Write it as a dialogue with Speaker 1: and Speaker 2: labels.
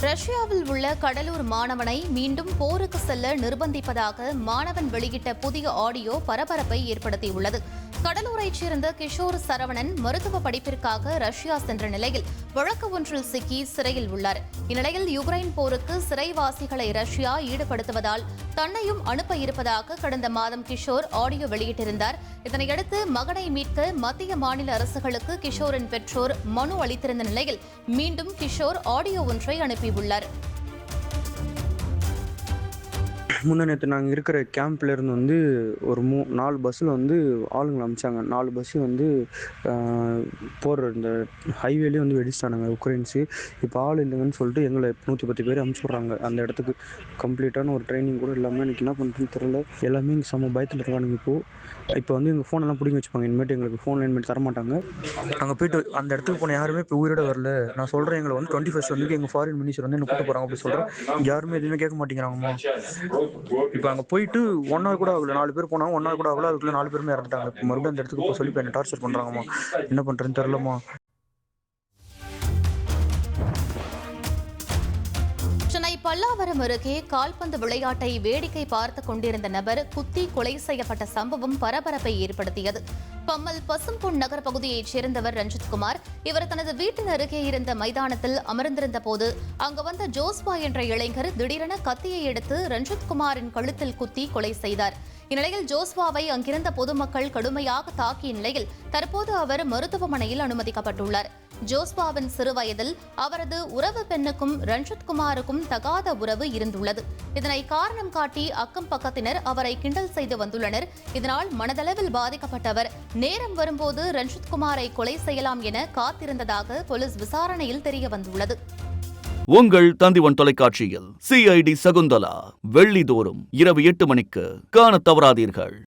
Speaker 1: ரஷ்யாவில் உள்ள கடலூர் மாணவனை மீண்டும் போருக்கு செல்ல நிர்பந்திப்பதாக மாணவன் வெளியிட்ட புதிய ஆடியோ பரபரப்பை ஏற்படுத்தியுள்ளது. கடலூரைச் சேர்ந்த கிஷோர் சரவணன் மருத்துவ படிப்பிற்காக ரஷ்யா சென்ற நிலையில் வழக்கு ஒன்றில் சிக்கி சிறையில் உள்ளார். இந்நிலையில் யுக்ரைன் போருக்கு சிறைவாசிகளை ரஷ்யா ஈடுபடுத்துவதால் தன்னையும் அனுப்ப இருப்பதாக கடந்த மாதம் கிஷோர் ஆடியோ வெளியிட்டிருந்தார். இதனையடுத்து மகனை மீட்க மத்திய மாநில அரசுகளுக்கு கிஷோரின் பெற்றோர் மனு அளித்திருந்த நிலையில் மீண்டும் கிஷோர் ஆடியோ ஒன்றை அனுப்பியுள்ளார்.
Speaker 2: முந்தா நேற்று நாங்கள் இருக்கிற கேம்ப்லேருந்து வந்து ஒரு மூ நாலு பஸ்ஸில் வந்து ஆளுங்களை அமிச்சாங்க. நாலு பஸ்ஸு வந்து போடுற போகிற இந்த ஹைவேலேயே வந்து வெடிச்சிட்டானுங்க உக்ரைன்ஸு இப்போ ஆள் இல்லைங்கன்னு சொல்லிட்டு எங்களை நூற்றி பத்து பேர் அமுச்சு விட்றாங்க. அந்த இடத்துக்கு கம்ப்ளீட்டான ஒரு ட்ரைனிங் கூட இல்லாமல் எனக்கு என்ன பண்ணுறதுன்னு தெரில எல்லாமே இங்கே செம்ம பயத்தில் இருக்கானுங்க இப்போது இப்போ வந்து எங்கள் ஃபோனெல்லாம் பிடிங்கி வச்சுப்பாங்க. இனிமேட்டு எங்களுக்கு ஃபோன் இனிமேட்டு தரமாட்டாங்க. அங்கே போயிட்டு அந்த இடத்துக்கு போன யாருமே இப்போ உயிரோட வரல. நான் சொல்கிறேன் எங்களை வந்து டுவெண்ட்டி ஃபஸ்ட் வந்து எங்கள் ஃபாரின் மினிஸ்டர் வந்து என்ன கூப்பிட்டு போகிறாங்க அப்படி சொல்கிறேன் யாருமே எதுவுமே கேட்க மாட்டேங்கிறாங்கம்மா. இப்போ அங்கே போயிட்டு ஒன் ஹவர் கூட ஆகல. நாலு பேர் போனாங்க. ஒன் ஹவர் கூட ஆகல. அதுக்குள்ள நாலு பேருமே இறந்துட்டாங்க. இப்போ மறுபடியும் அந்த இடத்துக்கு போய் சொல்லி இப்போ என்ன டார்ச்சர் பண்ணுறாங்கம்மா என்ன பண்ணுறேன்னு தெரிலம்மா
Speaker 1: சென்னை பல்லாவரம் அருகே கால்பந்து விளையாட்டை வேடிக்கை பார்த்து கொண்டிருந்த நபர் குத்தி கொலை செய்யப்பட்ட சம்பவம் பரபரப்பை ஏற்படுத்தியது. பம்மல் பசும்பொன் நகர் பகுதியைச் சேர்ந்தவர் ரஞ்சித்குமார் இவர் தனது வீட்டின் அருகே இருந்த மைதானத்தில் அமர்ந்திருந்த போது அங்கு வந்த ஜோஸ்பா என்ற இளைஞர் திடீரென கத்தியை எடுத்து ரஞ்சித்குமாரின் கழுத்தில் குத்தி கொலை செய்தார். இந்நிலையில் ஜோஸ்வாவை அங்கிருந்த பொதுமக்கள் கடுமையாக தாக்கிய நிலையில் தற்போது அவர் மருத்துவமனையில் அனுமதிக்கப்பட்டுள்ளார். ஜோஸ்வாவின் சிறுவயதில் அவரது உறவு பெண்ணுக்கும் ரஞ்சித் குமாருக்கும் தகாத உறவு இருந்துள்ளது. இதனை காரணம் காட்டி அக்கம் பக்கத்தினர் அவரை கிண்டல் செய்து வந்துள்ளனர். இதனால் மனதளவில் பாதிக்கப்பட்டவர் நேரம் வரும்போது ரஞ்சித் குமாரை கொலை செய்யலாம் என காத்திருந்ததாக போலீஸ் விசாரணையில் தெரிய வந்துள்ளது.
Speaker 3: உங்கள் தந்திவன் தொலைக்காட்சியில் சிஐடி சகுந்தலா வெள்ளிதோறும் இரவு எட்டு மணிக்கு காணத் தவறாதீர்கள்.